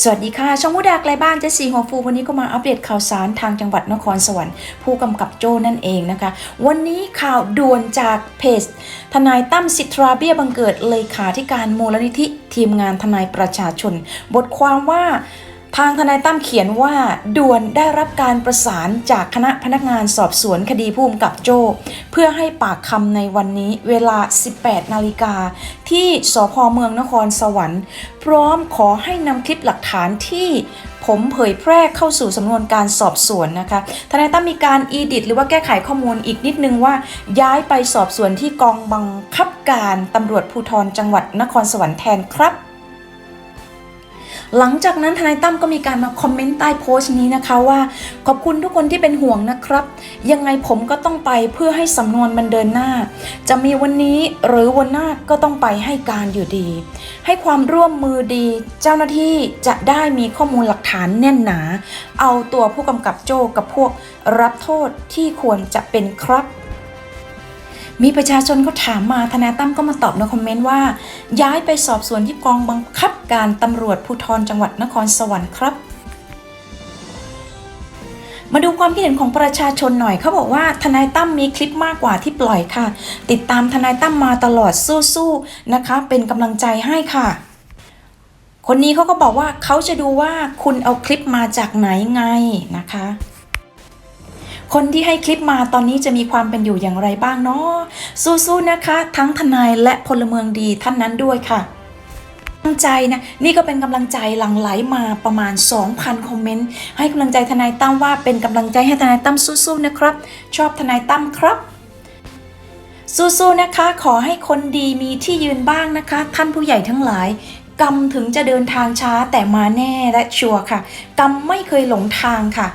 สวัสดีค่ะ ช่องมุดาไกลบ้านเจสีหัวฟูวันนี้ก็มาอัปเดตข่าวสารทางจังหวัดนครสวรรค์ ผู้กำกับโจ้นั่นเองนะคะ วันนี้ข่าวด่วนจากเพจทนายตั้มสิทธราเบี้ยบังเกิดเลขาธิการมูลนิธิทีมงานทนายประชาชน บทความว่า ทางทนายตั้มเขียนว่าด่วนได้รับการประสานจากคณะพนักงานสอบสวนคดีผู้กำกับโจ้ เพื่อให้ปากคำในวันนี้เวลา 18 นาฬิกา ที่สพเมืองนครสวรรค์ พร้อมขอให้นำคลิปหลักฐานที่ผมเผยแพร่เข้าสู่สำนวนการสอบสวนนะคะ ทนายตั้มมีการอีดิทหรือว่าแก้ไขข้อมูลอีกนิดนึงว่า ย้ายไปสอบสวนที่กองบังคับการตำรวจภูธรจังหวัดนครสวรรค์แทนครับ หลังจากนั้นทนายตั้มก็มีการมาคอมเมนต์ใต้โพสต์นี้นะคะว่า ขอบคุณทุกคนที่เป็นห่วงนะครับ ยังไงผมก็ต้องไปเพื่อให้สำนวนมันเดินหน้า จะมีวันนี้หรือวันหน้าก็ต้องไปให้การอยู่ดี ให้ความร่วมมือดี เจ้าหน้าที่จะได้มีข้อมูลหลักฐานแน่นหนา เอาตัวผู้กำกับโจกับพวกรับโทษที่ควรจะเป็นครับ มีประชาชนเขาถามมาทนายตั้มก็มาตอบในคอมเมนต์ว่า ย้ายไปสอบสวนที่กองบังคับการตำรวจภูธรจังหวัดนครสวรรค์ครับมาดูความคิดเห็นของประชาชนหน่อยเขาบอกว่าทนายตั้มมีคลิปมากกว่าที่ปล่อยค่ะ ติดตามทนายตั้มมาตลอดสู้ๆนะคะ เป็นกำลังใจให้ค่ะ คนนี้เขาก็บอกว่าเขาจะดูว่าคุณเอาคลิปมาจากไหนไงนะคะ คนที่ให้คลิปมาตอนนี้จะมีความเป็นอยู่อย่างไรบ้างเนาะสู้ๆนะคะ ทั้งทนายและพลเมืองดีท่านนั้นด้วยค่ะกำลังใจนะนี่ก็เป็นกำลังใจหลั่งไหลมาประมาณ 2,000 คอมเมนต์ ให้กำลังใจทนายตั้มว่าเป็นกำลังใจให้ทนายตั้มสู้ๆนะครับ ชอบทนายตั้มครับสู้ๆนะคะ ขอให้คนดีมีที่ยืนบ้างนะคะ ท่านผู้ใหญ่ทั้งหลายกรรมถึงจะเดินทางช้าแต่มาแน่และชัวร์ค่ะกรรมไม่เคยหลงทางค่ะ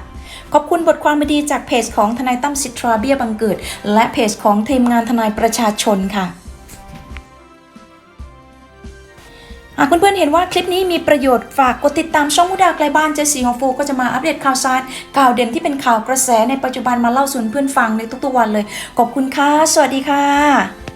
ขอบคุณบทความดีจากเพจของทนายตั้มสิทธราเบี้ยบังเกิด และเพจของทีมงานทนายประชาชนค่ะหากเพื่อนๆเห็นว่าคลิปนี้มีประโยชน์ฝากกดติดตามช่องมุดาไกลบ้านเจสีฮองฟูก็จะมาอัปเดตข่าวสารข่าวเด่นที่เป็นข่าวกระแสในปัจจุบันมาเล่าสู่เพื่อนฟังในทุกๆวันเลย ขอบคุณค่ะ สวัสดีค่ะ